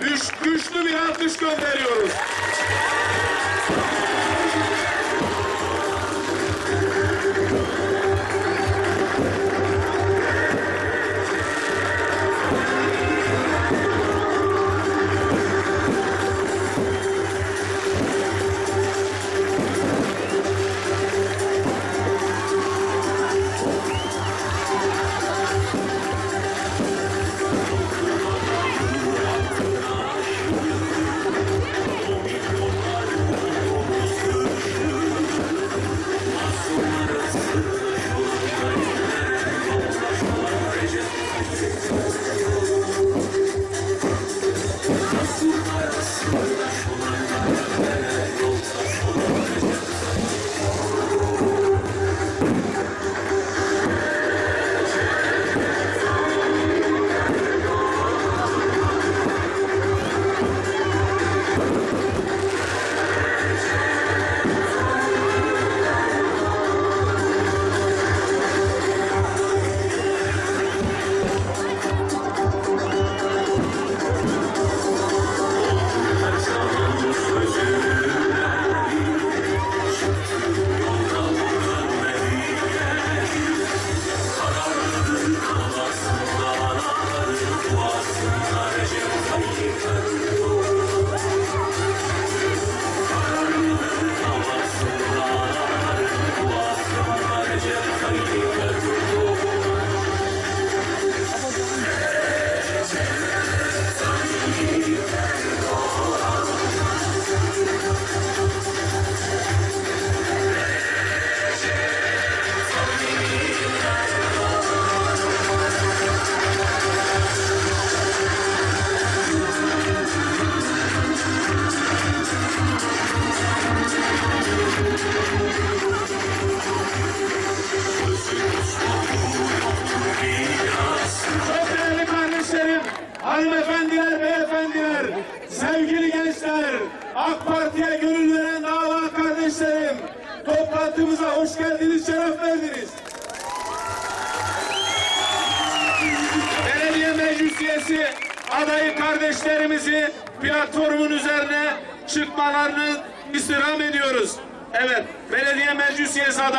güç, güçlü bir alkış gönderiyoruz.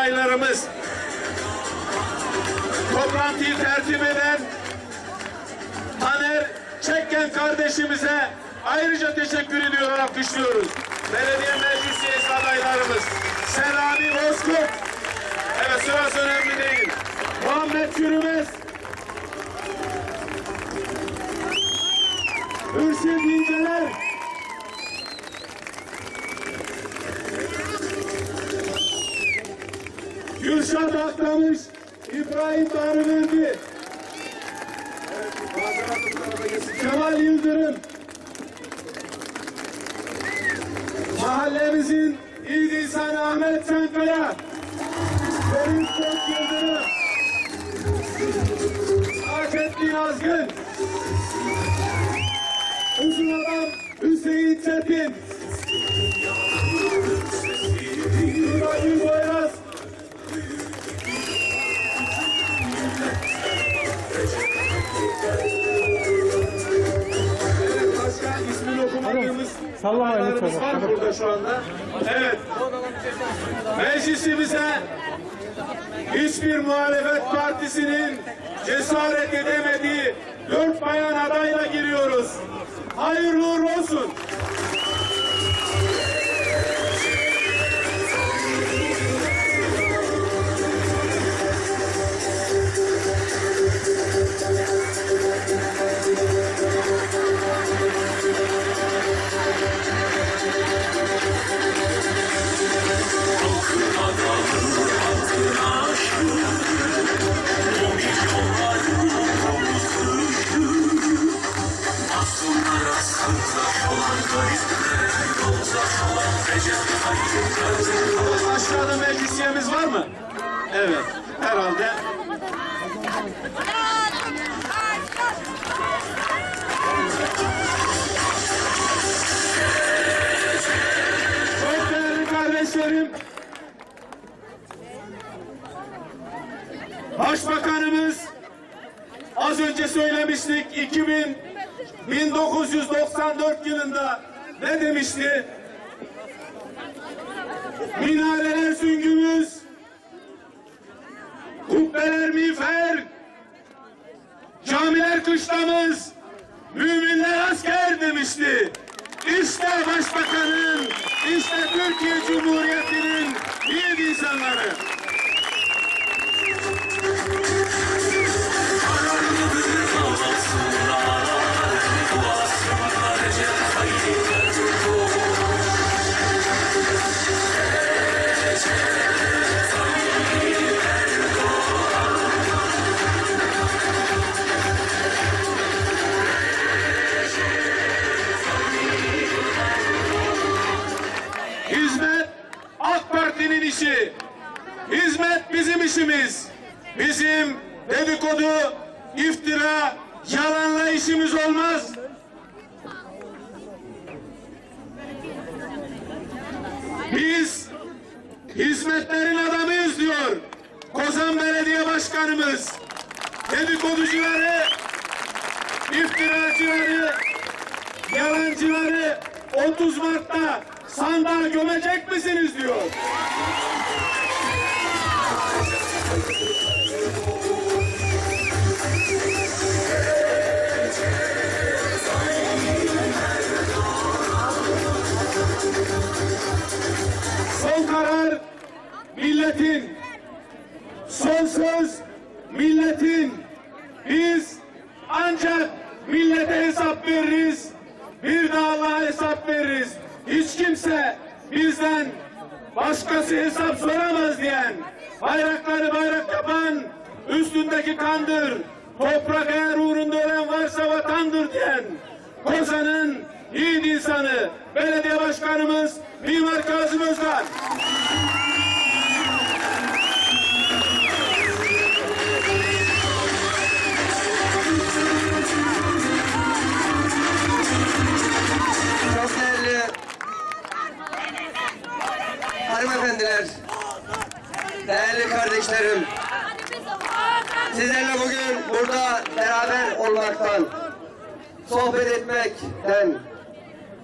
Adaylarımız toplantıyı tertip eden Taner Çekken kardeşimize ayrıca teşekkür ediyor, alkışlıyoruz. Belediye meclis üyesi adaylarımız Selami Bozkurt. Evet sırası önemli değil. Muhammed Çürümez. Hürşit İnceler. Gülşah Aktamış. İbrahim Tanrıverdi. Kemal Yıldırım. Mahallemizin İyi insanı Ahmet Çankaya. Ferit Kök Yıldırım. Akettin Azgın. Uzun adam Hüseyin Çetin. Sallamayın lütfen. var burada şu anda. Evet. Meclisimize hiçbir muhalefet partisinin cesaret edemediği dört bayan adayla giriyoruz. Hayırlı uğurlu olsun. Ne demişti? Minareler süngümüz, kubbeler miğfer, camiler kışlamız, müminler asker demişti. İşte başbakanın, işte Türkiye Cumhuriyeti'nin yiğit insanları. İşimiz. Bizim dedikodu, iftira, yalanla işimiz olmaz. Biz hizmetlerin adamıyız diyor Kozan Belediye Başkanımız. Dedikoducuları, iftiracıları, yalancıları 30 Mart'ta sandığa gömecek misiniz diyor. Karar milletin. Son söz milletin. Biz ancak millete hesap veririz. Bir de Allah'a hesap veririz. Hiç kimse bizden başkası hesap soramaz diyen, bayrakları bayrak yapan, üstündeki kandır, toprak eğer uğrunda ölen varsa vatandır diyen, Kozan'ın yiğit insanı, belediye başkanımız Mimar Kazım Özkan. Çok değerli hanımefendiler, değerli kardeşlerim, sizlerle bugün burada beraber olmaktan, sohbet etmekten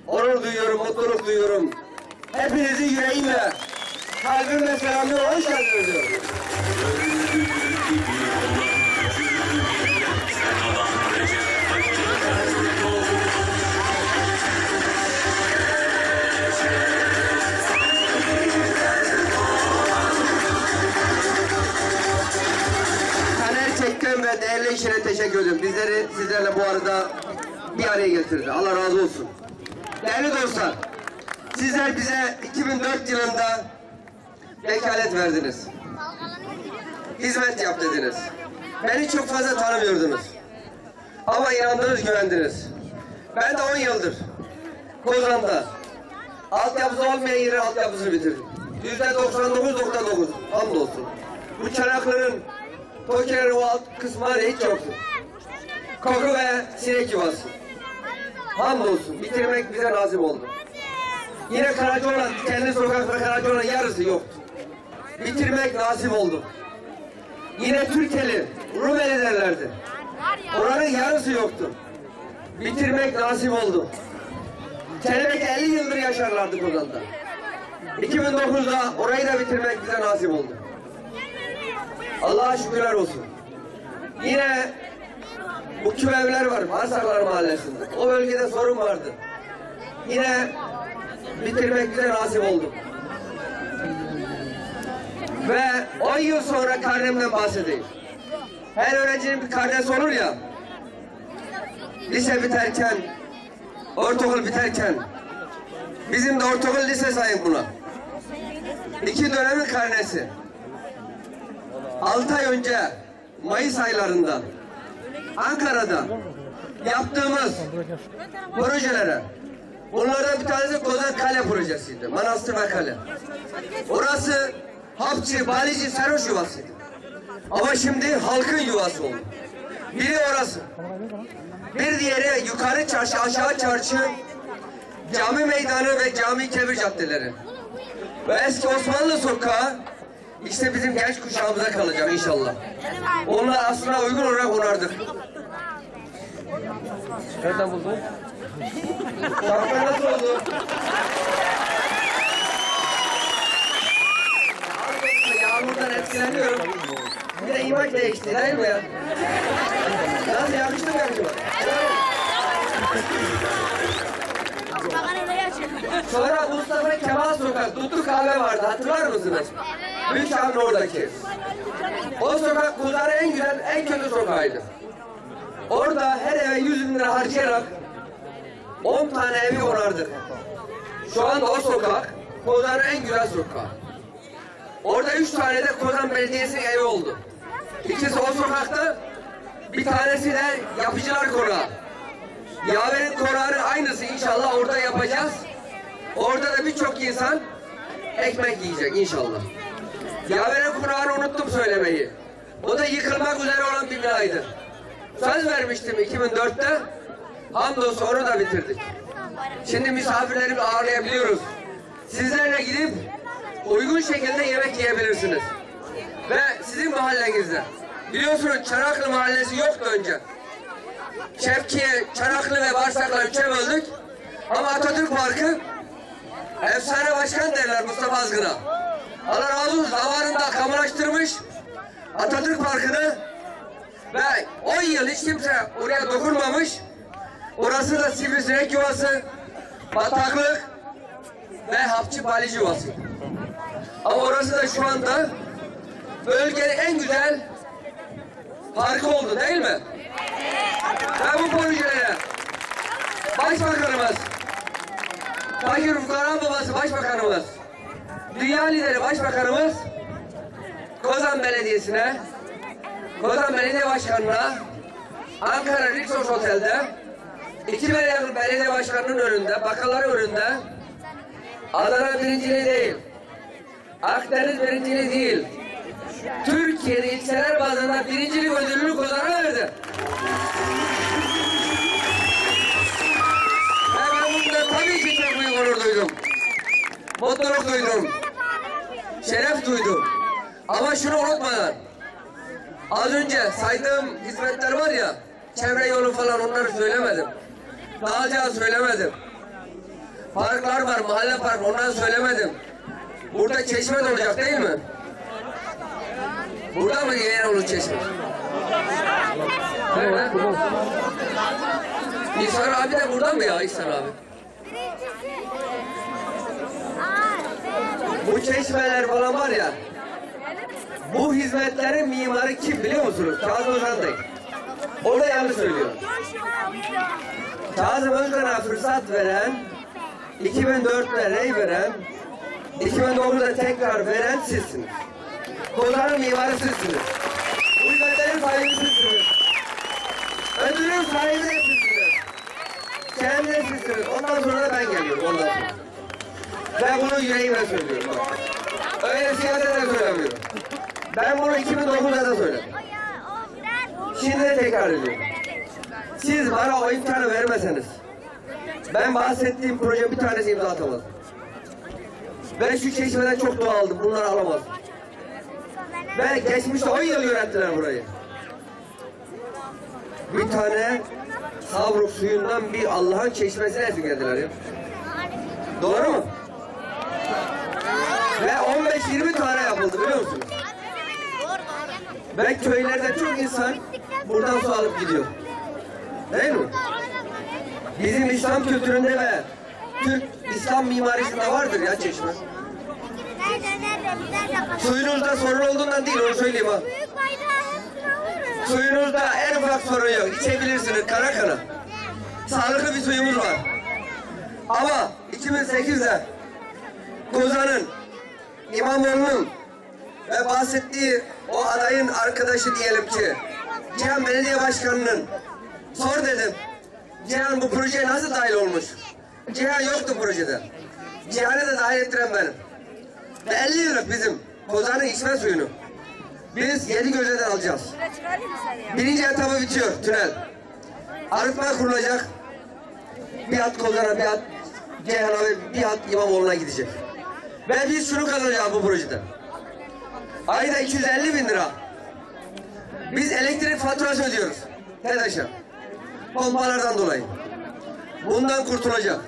onur duyuyorum, mutluluk duyuyorum. Hepinizi yüreğimle, kalbimle selamlıyorum, hoş geldiniz diyorum. Ve değerli işine teşekkür ediyorum. Bizleri sizlerle bu arada bir araya getirdi. Allah razı olsun. Değerli dostlar, sizler bize 2004 yılında vekalet verdiniz. Hizmet yap dediniz. Beni çok fazla tanımıyordunuz. Ama inandınız, güvendiniz. Ben de 10 yıldır Kozan'da altyapısı olmayan yerin altyapısını bitirdim. Yüzde 99.9 hamdolsun. Bu çanakların Tokilerin o alt kısımları hiç yoktu. Koku ve sinek yuvası. Hamdolsun bitirmek bize nasip oldu. Yine Karacaoğlan, kendi sokakta Karacaoğlan yarısı yoktu. Bitirmek nasip oldu. Yine Türkeli, Rumeli derlerdi. Oranın yarısı yoktu. Bitirmek nasip oldu. Kelebek 50 yıldır yaşarlardı Kozan'da. 2009'da orayı da bitirmek bize nasip oldu. Allah'a şükürler olsun. Yine bu kim evler var Marsaklar Mahallesi'nde. O bölgede sorun vardı. Yine bitirmek bize nasip oldu. Ve 10 yıl sonra karnemden bahsedeyim. Her öğrencinin bir karnesi olur ya. Lise biterken, ortaokul biterken, bizim de ortaokul lise sayın buna. İki dönemin karnesi. 6 ay önce Mayıs aylarında Ankara'da yaptığımız projelere bunlardan bir tanesi Kozan Kale projesiydi. Manastır ve Kale. Orası hapçı, balici, sarhoş yuvasıydı. Ama şimdi halkın yuvası oldu. Biri orası. Bir diğeri yukarı çarşı, aşağı çarşı, cami meydanı ve cami kebir caddeleri. Ve eski Osmanlı sokağı işte bizim genç kuşağımıza kalacak inşallah. Onlar aslına uygun olarak onardık. Nereden buldun? Şapka nasıl oldu? Yağmurdan etkileniyorum. Bir de imaj değişti değil mi ya? Nasıl yakıştı mı yakıştı mı? Sonra Mustafa Kemal Sokak, Dutlu Kahve vardı. Hatırlar mısınız? Büyükşehir'in oradaki. O sokak Kuzar'ın en güzel, en kötü sokağıydı. Orada her eve 100 bin lira harcayarak 10 tane evi onardık. Şu anda o sokak Kozan'ın en güzel sokağı. Orada üç tane de Kozan Belediyesi'nin evi oldu. İkisi o sokakta, bir tanesi de yapıcılar konağı. Yaver'in konağının aynısı inşallah orada yapacağız. Orada da birçok insan ekmek yiyecek inşallah. Yaver'in konağını unuttum söylemeyi. O da yıkılmak üzere olan bir binaydı. Söz vermiştim 2004'te. Hamdolsun onu da bitirdik. Şimdi misafirlerimizi ağırlayabiliyoruz. Sizlerle gidip uygun şekilde yemek yiyebilirsiniz. Ve sizin mahallenizde. Biliyorsunuz Çanaklı mahallesi yoktu önce. Şevkiye, Çanaklı ve Barsak'la üçe böldük. Ama Atatürk Parkı efsane başkan derler Mustafa Azgın'a. Allah razı olsun zamanında kamulaştırmış Atatürk Parkı'nı ve 10 yıl hiç kimse oraya dokunmamış. Orası da sivrisinek yuvası, bataklık ve hapçı balici yuvası. Ama orası da şu anda bölgenin en güzel parkı oldu değil mi? Ve bu projelere Başbakanımız, Fakir Fukara Babası Başbakanımız, Dünya Lideri Başbakanımız Kozan Belediyesi'ne, Kozan Belediye Başkanı'na, Ankara Rixos Otel'de, iki belediye, başkanının önünde, bakanların önünde, Adana birinciliği değil, Akdeniz birinciliği değil, Türkiye'de ilçeler bazında birincilik ödülünü Kozan'a verdi. Mutluluk duydum. Şeref duydum. Ama şunu unutmadan. Az önce saydığım hizmetler var ya, çevre yolu falan onları söylemedim. Dağılcağı söylemedim. Parklar var, mahalle park onları söylemedim. Burada çeşme de olacak değil mi? Burada mı yer olur çeşme? Nerede? İhsan abi de burada mı ya İhsan abi? Bu çeşmeler falan var ya, bu hizmetlerin mimarı kim biliyor musunuz? Kazım Özkan Bey. Orada yanlış söylüyor. Kazım Özkan'a fırsat veren, 2004'te rey veren, 2009'da tekrar veren sizsiniz. Kozan'ın mimarı sizsiniz. Bu hizmetlerin sahibi sizsiniz. Ödülün sahibi de sizsiniz. Kendi sizsiniz. Ondan sonra da ben geliyorum. Ondan sonra. Ben bunu yüreğime söylüyorum. Öyle siyasete söylemiyorum. Ben bunu 2009'da da söyledim. Şimdi tekrar ediyorum. Siz bana o imkanı vermeseniz ben bahsettiğim proje bir tanesi imza atamazdım. Ben şu çeşmeden çok dua aldım. Bunları alamazdım. Ben geçmişte 10 yıl yönettiler burayı. Bir tane Savruk suyundan bir Allah'ın çeşmesine esirgediler ya. Doğru mu? Ve 15-20 tane yapıldı biliyor musunuz? Ve köylerde çok insan buradan su alıp gidiyor. Değil mi? Bizim İslam kültüründe ve Türk İslam mimarisinde vardır ya çeşme. Suyunuzda sorun olduğundan değil onu söyleyeyim ha. Suyunuzda en ufak sorun yok. İçebilirsiniz kara kara. Sağlıklı bir suyumuz var. Ama 2008'de Kozan'ın, İmamoğlu'nun ve bahsettiği o adayın arkadaşı diyelim ki Cihan Belediye Başkanı'nın sor dedim. Cihan bu projeye nasıl dahil olmuş? Cihan yoktu projede. Cihan'ı da dahil ettiren benim. Ve 50 yıllık bizim Kozan'ın içme suyunu. Biz yedi gözeden alacağız. Birinci etabı bitiyor tünel. Arıtma kurulacak. Bir at Kozan'a, bir at Ceyhan'a ve bir at İmamoğlu'na gidecek. Ve biz şunu kazanacağız bu projede. Ayda 250 bin lira. Biz elektrik faturası ödüyoruz. TEDAŞ'a. pompalardan dolayı. Bundan kurtulacak.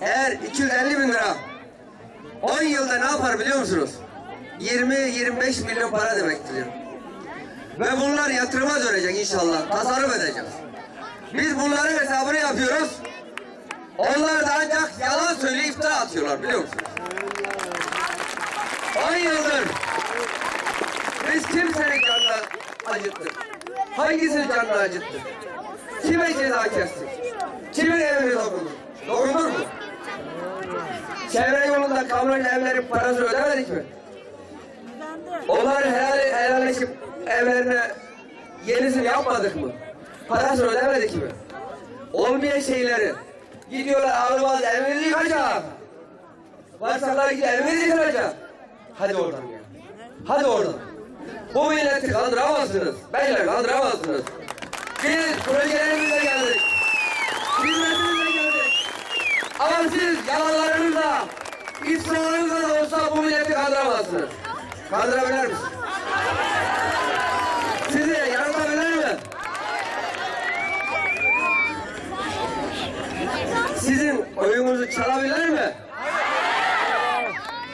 Eğer 250 bin lira 10 yılda ne yapar biliyor musunuz? 20-25 milyon para demektir. Ve bunlar yatırıma dönecek inşallah. Tasarruf edeceğiz. Biz bunların hesabını yapıyoruz. Onlar da ancak yalan söyleyip iftira atıyorlar biliyor musunuz? 10 yıldır biz kimsenin canını acıttık. Hangisinin canını acıttık? Kime ceza kestik? Kimin evine dokunduk? Dokunduk mu? Çevre yolunda kamuoyu evlerin parasını ödemedik mi? Onlar helal, helalleşip evlerine yenisini yapmadık mı? Parasını ödemedik mi? Olmayan şeyleri gidiyorlar ağlamaz evimizi yıkacak. Varsalar gidip evimizi yıkacak. Hadi oradan ya. Hadi oradan. Bu milleti kandıramazsınız. Beyler kandıramazsınız. Biz projelerimizle geldik. Hizmetimizle geldik. Ama siz yalanlarınızla, iftiralarınızla da olsa bu milleti kandıramazsınız. Kandırabilir misiniz? Sizi yanıltabilir mi? Sizin oyunuzu çalabilir mi?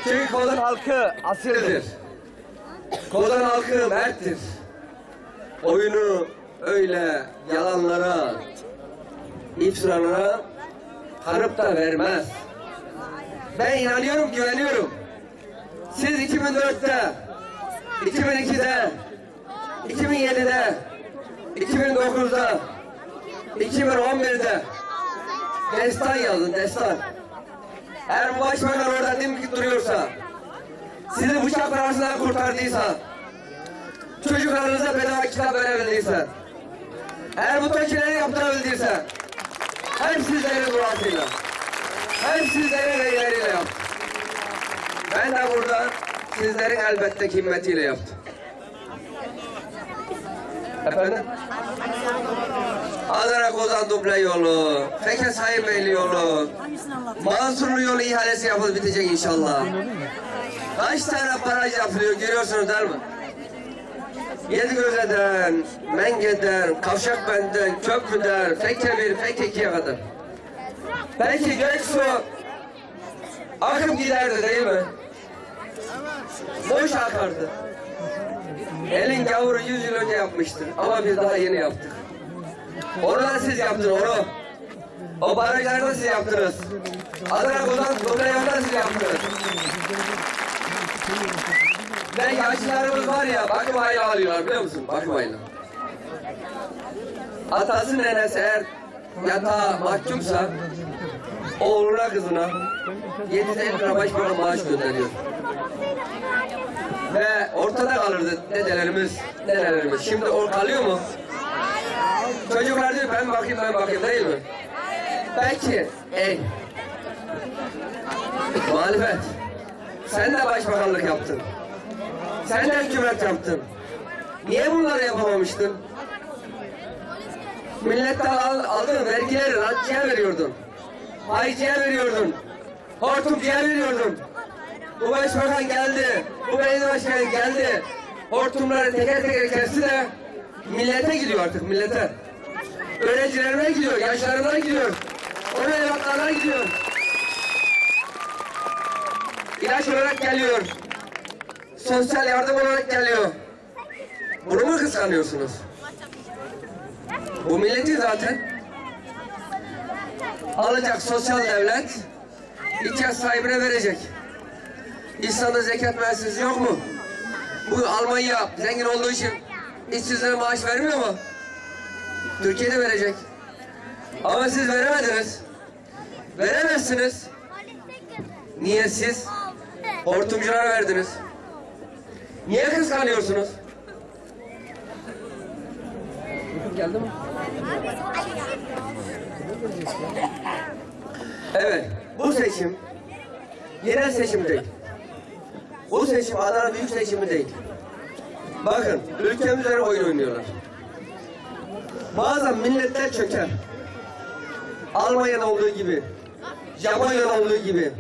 Çünkü Kozan halkı asildir. Kozan halkı merttir. Oyunu öyle yalanlara, iftiralara kanıp da vermez. Ben inanıyorum, güveniyorum. Siz 2004'te, 2002'de, 2007'de, 2009'da, 2011'de destan yazın, destan. Eğer bu başbakan orada dimdik duruyorsa, sizi bıçak arasından kurtardıysa, çocuklarınıza bedava kitap verebildiyse, eğer bu takileri yaptırabildiyse, hep sizlerin duasıyla, hep sizlerin eyleriyle yaptı. Ben de burada sizlerin elbette himmetiyle yaptım. Efendim? Adana Kozan duble yolu, Feke Sayınbeyli yolu, Mansurlu yolu ihalesi yapılıp bitecek inşallah. Kaç tane baraj yapılıyor görüyorsunuz değil mi? Yedigöze'den, Menge'den, Kavşakbent'ten, Köprü'den, Feke 1, Feke 2'ye kadar. Belki Göksu akıp giderdi değil mi? Boş akardı. Elin gavuru 100 yıl önce yapmıştı ama biz daha yeni yaptık. Da siz yaptınız onu. O barajları da siz yaptınız. Adana Kozan Dobleyan'ı da siz yaptınız. Ve yaşlılarımız var ya bakım ayı alıyorlar biliyor musun? Bakım ayını. Atası nenesi eğer yatağa mahkumsa oğluna kızına 750 lira başbakan maaş gönderiyor. Ve ortada kalırdı dedelerimiz, dedelerimiz. Şimdi o kalıyor mu? Çocuklar diyor ben bakayım ben bakayım değil mi? Belki ey muhalefet sen de başbakanlık yaptın. Sen de hükümet yaptın. Niye bunları yapamamıştın? Milletten al, aldığın vergileri rantçıya veriyordun. Haycıya veriyordun. Hortumcuya veriyordun. Bu başbakan geldi. Bu belediye başkanı geldi. Hortumları teker teker kesti de millete gidiyor artık millete. Öğrencilerine gidiyor, yaşlarına gidiyor. Onun evlatlarına gidiyor. İlaç olarak geliyor. Sosyal yardım olarak geliyor. Bunu mu kıskanıyorsunuz? Bu milleti zaten alacak sosyal devlet ihtiyaç sahibine verecek. İslam'da zekat müessesesi yok mu? Bu Almanya zengin olduğu için işsizlere maaş vermiyor mu? Türkiye'de verecek. Ama siz veremediniz. Veremezsiniz. Niye siz hortumculara verdiniz? Niye kıskanıyorsunuz? Geldi mi? Evet, bu seçim yerel seçim değil. Bu seçim Adana büyük seçimi değil. Bakın, ülkemiz üzerine oyun oynuyorlar. Bazen milletler çöker. Almanya'da olduğu gibi, Japonya'da olduğu gibi,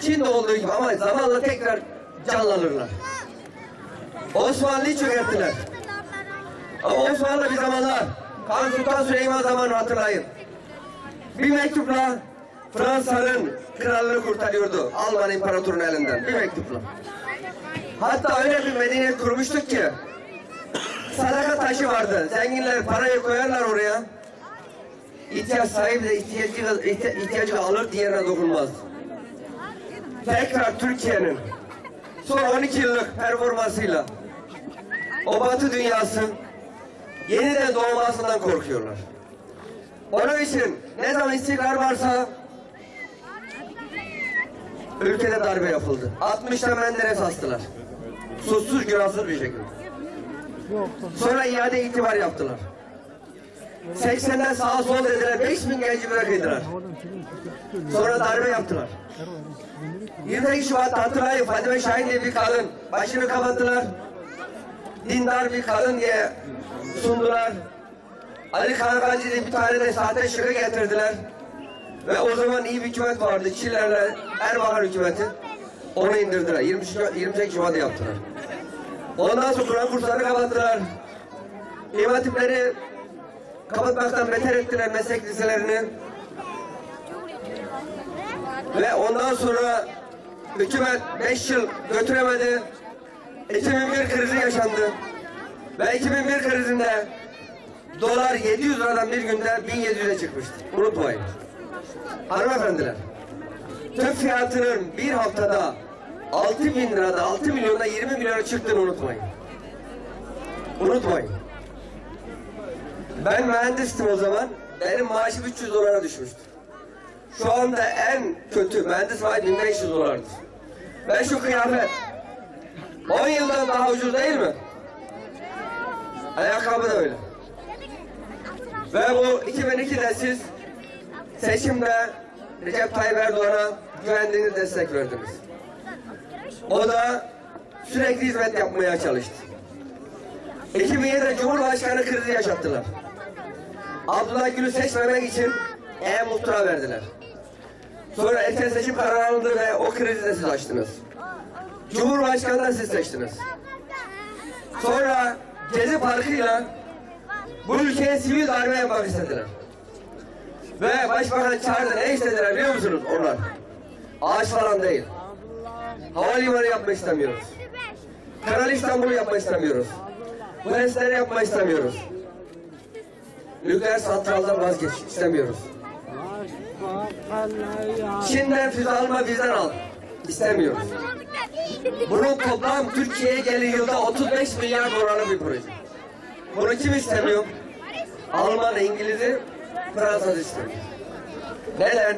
Çin'de olduğu gibi ama zamanla tekrar canlanırlar. Osmanlı'yı çökerttiler. Ama Osmanlı bir zamanlar Kanuni Sultan Süleyman zamanı hatırlayın. Bir mektupla Fransa'nın kralını kurtarıyordu Alman imparatorunun elinden. Bir mektupla. Hatta öyle bir medeniyet kurmuştuk ki sadaka taşı vardı. Zenginler parayı koyarlar oraya. İhtiyaç sahibi de ihtiyacı, ihti- ihtiyacı alır diğerine dokunmaz. Tekrar Türkiye'nin son 12 yıllık performansıyla o batı dünyası yeniden doğmasından korkuyorlar. Onun için ne zaman istikrar varsa ülkede darbe yapıldı. 60'ta Menderes astılar. Suçsuz günahsız bir şekilde. Sonra iade itibar yaptılar. 80'den sağa sol dediler. 5000 genci bırakıydılar. Sonra darbe yaptılar. 28 Şubat'ta hatırlayın Fadime Şahin diye bir kadın. Başını kapattılar. Dindar bir kadın diye sundular. Ali Karagancı diye bir tane de sahte şıkı getirdiler. Ve o zaman iyi bir hükümet vardı. Çillerle Erbakan hükümeti. Onu indirdiler. 23 Şubat- 28 Şubat'ta yaptılar. Ondan sonra Kur'an kurslarını kapattılar. İmam kapatmaktan beter ettiler meslek liselerini. Ve ondan sonra hükümet 5 yıl götüremedi. 2001 krizi yaşandı. Ve 2001 krizinde dolar 700 liradan bir günde 1700'e çıkmıştı. Unutmayın. Hanımefendiler, tüp fiyatının bir haftada 6 bin lirada 6 milyonda 20 milyona çıktığını unutmayın. Unutmayın. Ben mühendistim o zaman. Benim maaşım 300 dolara düşmüştü. Şu anda en kötü mühendis maaşı 1500 dolardır. Ve şu kıyafet 10 yıldan daha ucuz değil mi? Ayakkabı da öyle. Ve bu 2002'de siz seçimde Recep Tayyip Erdoğan'a güvendiğiniz destek verdiniz. O da sürekli hizmet yapmaya çalıştı. 2007'de Cumhurbaşkanı krizi yaşattılar. Abdullah Gül'ü seçmemek için e-muhtıra verdiler. Sonra erken seçim kararı alındı ve o krizi de siz açtınız. Cumhurbaşkanı da siz seçtiniz. Sonra Gezi Parkı'yla bu ülkeye sivil darbe yapmak istediler. Ve Başbakan çağırdı ne istediler biliyor musunuz onlar? Ağaç falan değil. Havalimanı yapmak istemiyoruz. Kanal İstanbul'u yapmak istemiyoruz. Bu HES'leri yapmak istemiyoruz. Nükleer santraldan vazgeç istemiyoruz. Çin'den füze alma bizden al. İstemiyoruz. Bunun toplam Türkiye'ye gelin yılda 35 milyar dolarlık bir proje. Bunu kim istemiyor? Alman, İngiliz'i, Fransız istemiyor. Neden?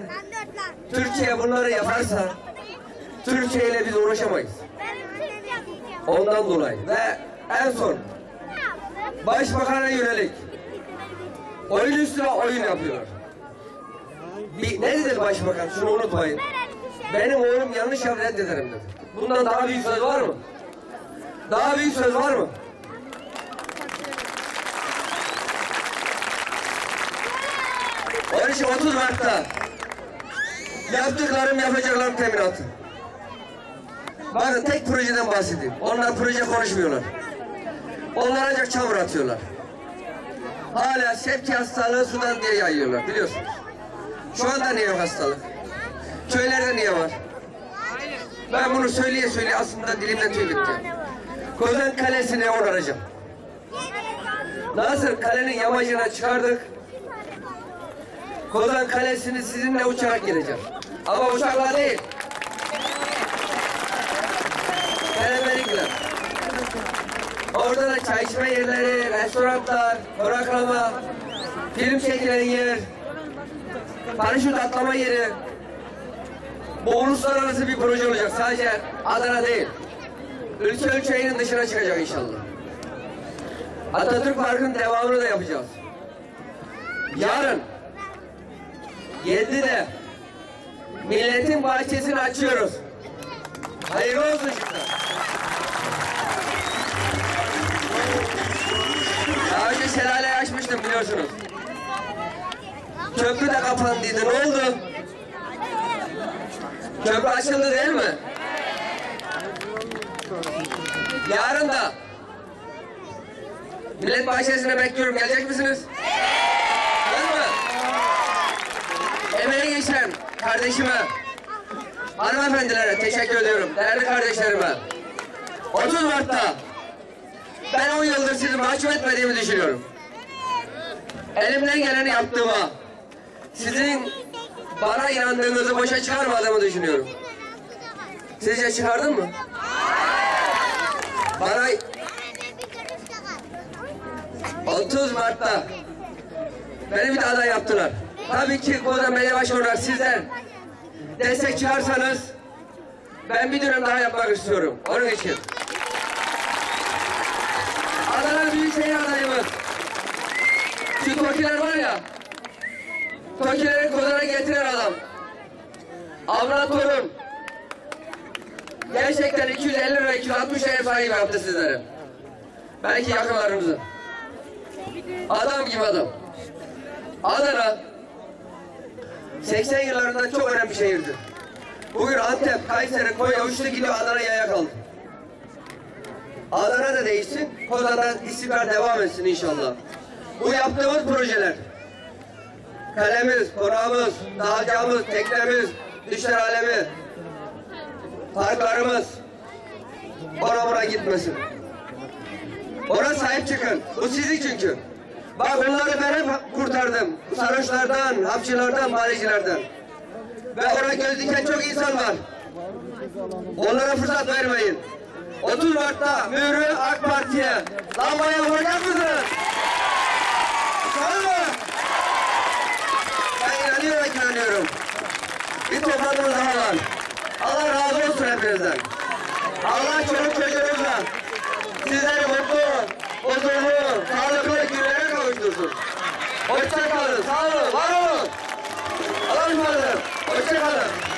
Türkiye bunları yaparsa Türkiye ile biz uğraşamayız. Ondan dolayı. Ve en son Başbakan'a yönelik oyun üstüne oyun yapıyorlar. Bir, ne dedi başbakan? Şunu unutmayın. Benim oğlum yanlış yap reddederim dedi. Bundan daha büyük söz var mı? Daha büyük söz var mı? Onun için 30 Mart'ta yaptıklarım yapacaklarım teminatı. Bakın tek projeden bahsedeyim. Onlar proje konuşmuyorlar. Onlar ancak çamur atıyorlar. Hala septi hastalığı sudan diye yayıyorlar biliyorsunuz. Şu anda niye yok hastalık? Köylerde niye var? Ben bunu söyleye söyleye aslında dilimden tüy bitti. Kozan Kalesi'ne onaracağım. Nasıl kalenin yamacına çıkardık? Kozan Kalesi'ni sizinle uçarak geleceğim. Ama uçakla değil. Teleferikle. Orada da çay içme yerleri, restoranlar, konaklama, film çekilen yer, paraşüt atlama yeri. Bu uluslararası bir proje olacak. Sadece Adana değil. Ülke ölçeğinin dışına çıkacak inşallah. Atatürk Parkı'nın devamını da yapacağız. Yarın 7'de milletin bahçesini açıyoruz. Hayırlı olsun şimdi. Daha önce şelale açmıştım biliyorsunuz. Köprü de kapandıydı. Ne oldu? Köprü açıldı değil mi? Yarın da Millet Bahçesi'ne bekliyorum. Gelecek misiniz? Var mı? Emeğe geçen kardeşime, hanımefendilere teşekkür ediyorum. Değerli kardeşlerime. 30 Mart'ta ben 10 yıldır sizi mahcup etmediğimi düşünüyorum. Elimden geleni yaptığıma, sizin bana inandığınızı boşa çıkarmadığımı düşünüyorum. Sizce çıkardın mı? Bana 30 Mart'ta beni bir de aday yaptılar. Tabii ki Kozan Belediye Başkanı olarak sizler destek çıkarsanız ben bir dönem daha yapmak istiyorum. Onun için. Adana Büyükşehir adayımız. Şu Tokiler var ya. Tokileri Kozan'a getiren adam. Avrat Torun. Gerçekten 250 lira 260 lira ev sahibi yaptı sizlere. Belki yakınlarımızı. Adam gibi adam. Adana 80 yıllarında çok önemli bir şehirdi. Bugün Antep, Kayseri, Konya uçtu gidiyor Adana yaya kaldı. Adana da değişsin, Kozan'da istikrar devam etsin inşallah. Bu yaptığımız projeler, kalemiz, konağımız, dağcağımız, teknemiz, düşler alemi, parklarımız, ona buna gitmesin. Ona sahip çıkın. Bu sizin çünkü. Bak onları ben hep kurtardım. Sarhoşlardan, hapçılardan, malicilerden. Ve ona göz diken çok insan var. Onlara fırsat vermeyin. 30 Mart'ta mührü AK Parti'ye lambaya vuracak mısınız? Tamam mı? Ben inanıyorum, inanıyorum. Bir toplantımız daha var. Allah razı olsun hepinizden. Allah çoluk çocuğunuzla sizleri mutlu, huzurlu, sağlıklı günlere kavuştursun. Hoşça kalın, sağ olun, var olun. Allah'a ısmarladık. Hoşça kalın.